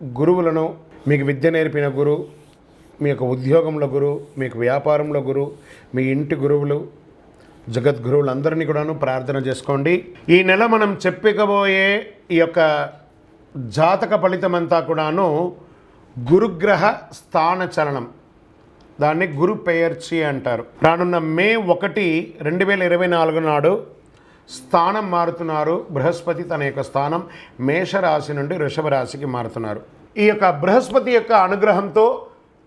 గురువులను మీకు విద్య నేర్పిన గురు మీ యొక్క ఉద్యోగంలో గురు మీకు వ్యాపారంలో గురు మీ ఇంటి గురువులు జగద్గురువులందరినీ కూడాను ప్రార్థన చేసుకోండి. ఈ నెల మనం చెప్పకబోయే ఈ యొక్క జాతక ఫలితమంతా కూడాను గురుగ్రహ స్థాన చలనం. దాన్ని గురు పెయర్చి అంటారు. రానున్న మే ఒకటి రెండు వేల ఇరవై నాలుగు నాడు స్థానం మారుతున్నారు. బృహస్పతి తన యొక్క స్థానం మేషరాశి నుండి వృషభ రాశికి మారుతున్నారు. ఈ యొక్క బృహస్పతి యొక్క అనుగ్రహంతో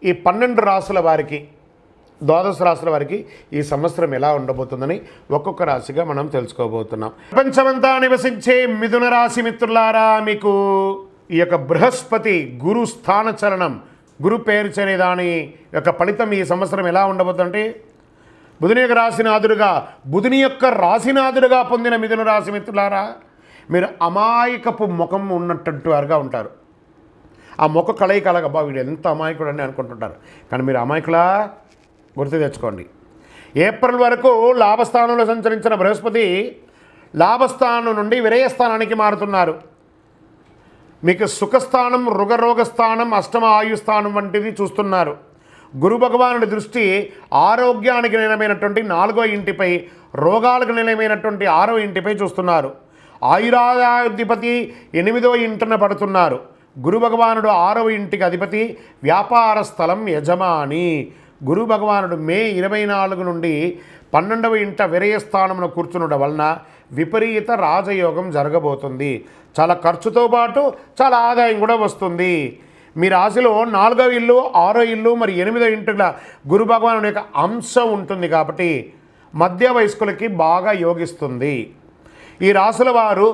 ఈ పన్నెండు రాసుల వారికి ద్వాదశ రాశుల వారికి ఈ సంవత్సరం ఎలా ఉండబోతుందని ఒక్కొక్క రాశిగా మనం తెలుసుకోబోతున్నాం. ప్రపంచమంతా నివసించే మిథున రాశి మిత్రులారా మీకు ఈ యొక్క బృహస్పతి గురు స్థాన చలనం గురు పేరు చేరే దాని యొక్క ఫలితం ఈ సంవత్సరం ఎలా ఉండబోతుందంటే బుధుని యొక్క రాశినాథుడుగా బుధుని యొక్క రాశినాథుడుగా పొందిన మిథున రాశి మిత్రులారా మీరు అమాయకపు ముఖం ఉన్నట్టు వారుగా ఉంటారు. ఆ మొక్క కలయిక అలాగ అబ్బా వీడు ఎంత అమాయకుడు అని అనుకుంటుంటారు. కానీ మీరు అమాయకులా? గుర్తు తెచ్చుకోండి. ఏప్రిల్ వరకు లాభస్థానంలో సంచరించిన బృహస్పతి లాభస్థానం నుండి విరయస్థానానికి మారుతున్నారు. మీకు సుఖస్థానం రుగరోగస్థానం అష్టమ ఆయుస్థానం వంటివి చూస్తున్నారు. గురు భగవానుడి దృష్టి ఆరోగ్యానికి నిలమైనటువంటి నాలుగో ఇంటిపై రోగాలకు నిలమైనటువంటి ఆరో ఇంటిపై చూస్తున్నారు. ఆయురాధిపతి ఎనిమిదో ఇంటిన పడుతున్నారు. గురు భగవానుడు ఆరవ ఇంటికి అధిపతి వ్యాపార స్థలం యజమాని. గురు భగవానుడు మే ఇరవై నాలుగు నుండి పన్నెండవ ఇంట విరయస్థానంలో కూర్చునడం వలన విపరీత రాజయోగం జరగబోతుంది. చాలా ఖర్చుతో పాటు చాలా ఆదాయం కూడా వస్తుంది. మీ రాశిలో నాలుగవ ఇల్లు ఆరో ఇల్లు మరి ఎనిమిదో ఇంటిల గురు భగవానుడి యొక్క అంశం ఉంటుంది కాబట్టి మధ్య వయస్కులకి బాగా యోగిస్తుంది. ఈ రాశుల వారు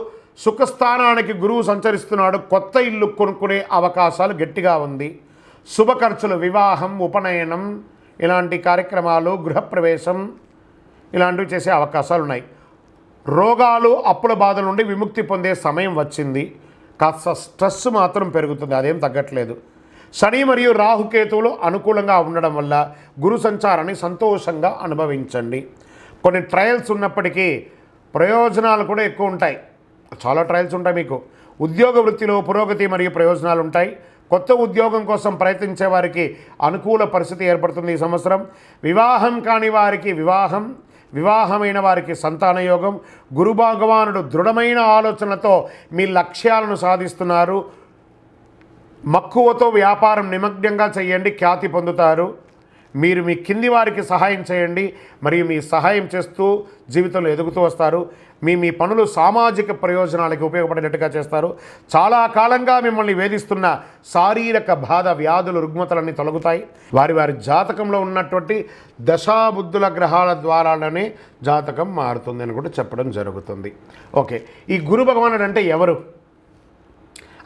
సుఖస్థానానికి గురువు సంచరిస్తున్నాడు కొత్త ఇల్లు కొనుక్కునే అవకాశాలు గట్టిగా ఉంది. శుభ ఖర్చులు వివాహం ఉపనయనం ఇలాంటి కార్యక్రమాలు గృహప్రవేశం ఇలాంటివి చేసే అవకాశాలు ఉన్నాయి. రోగాలు అప్పుల బాధల నుండి విముక్తి పొందే సమయం వచ్చింది. కాస్త స్ట్రెస్ మాత్రం పెరుగుతుంది అదేం తగ్గట్లేదు. శని మరియు రాహుకేతువులు అనుకూలంగా ఉండడం వల్ల గురు సంచారాన్ని సంతోషంగా అనుభవించండి. కొన్ని ట్రయల్స్ ఉన్నప్పటికీ ప్రయోజనాలు కూడా ఎక్కువ ఉంటాయి. చాలా ట్రయల్స్ ఉంటాయి మీకు. ఉద్యోగ వృత్తిలో పురోగతి మరియు ప్రయోజనాలు ఉంటాయి. కొత్త ఉద్యోగం కోసం ప్రయత్నించే వారికి అనుకూల పరిస్థితి ఏర్పడుతుంది ఈ సంవత్సరం. వివాహం కాని వారికి వివాహం వివాహమైన వారికి సంతాన యోగం. గురు భగవానుడు దృఢమైన ఆలోచనలతో మీ లక్ష్యాలను సాధిస్తున్నారు. మక్కువతో వ్యాపారం నిమగ్నంగా చేయండి ఖ్యాతి పొందుతారు. మీరు మీ కింది వారికి సహాయం చేయండి. మరియు మీ సహాయం చేస్తూ జీవితంలో ఎదుగుతూ వస్తారు. మీ మీ పనులు సామాజిక ప్రయోజనాలకు ఉపయోగపడేటట్టుగా చేస్తారు. చాలా కాలంగా మిమ్మల్ని వేధిస్తున్న శారీరక బాధ వ్యాధులు రుగ్మతలన్నీ తొలగుతాయి. వారి వారి జాతకంలో ఉన్నటువంటి దశాబుద్ధుల గ్రహాల ద్వారానే జాతకం మారుతుంది అని కూడా చెప్పడం జరుగుతుంది. ఓకే. ఈ గురు భగవానుడు అంటే ఎవరు?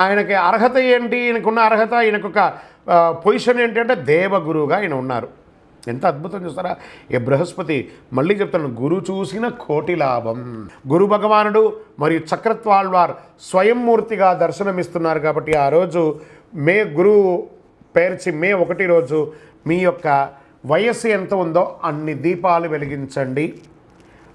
ఆయనకి అర్హత ఏంటి? ఈయనకున్న అర్హత ఈయనకొక పొజిషన్ ఏంటంటే దేవగురువుగా ఆయన ఉన్నారు. ఎంత అద్భుతం చూస్తారా? ఏ బృహస్పతి మళ్ళీ చెప్తాను గురు చూసిన కోటి లాభం. గురు భగవానుడు మరియు చక్రత్వాళ్వార్ స్వయంమూర్తిగా దర్శనమిస్తున్నారు కాబట్టి ఆ రోజు మే గురువు పేర్చి మే ఒకటి రోజు మీ యొక్క వయస్సు ఎంత ఉందో అన్ని దీపాలు వెలిగించండి.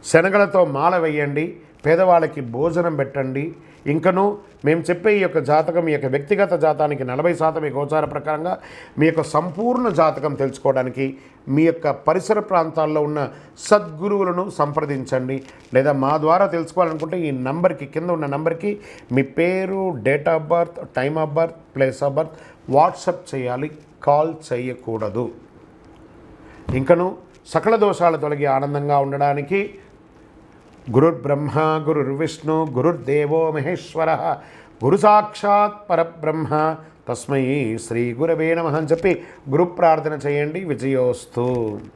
శనగలతో మాల వేయండి. పేదవాళ్ళకి భోజనం పెట్టండి. ఇంకను మేము చెప్పే ఈ యొక్క జాతకం ఈ యొక్క వ్యక్తిగత జాతానికి నలభై శాతం ఈ గోచార ప్రకారంగా మీ యొక్క సంపూర్ణ జాతకం తెలుసుకోవడానికి మీ యొక్క పరిసర ప్రాంతాల్లో ఉన్న సద్గురువులను సంప్రదించండి. లేదా మా ద్వారా తెలుసుకోవాలనుకుంటే ఈ నంబర్కి కింద ఉన్న నంబర్కి మీ పేరు date of birth time of birth place of birth WhatsApp చేయాలి. కాల్ చేయకూడదు. ఇంకను సకల దోషాలు తొలగి ఆనందంగా ఉండడానికి గురుర్బ్రహ్మ గురుర్విష్ణు గురుర్దేవో మహేశ్వర గురు సాక్షాత్ పరబ్రహ్మ. తస్మై శ్రీ గురవే నమ అని చెప్పి గురు ప్రార్థన చేయండి విజయోస్తు.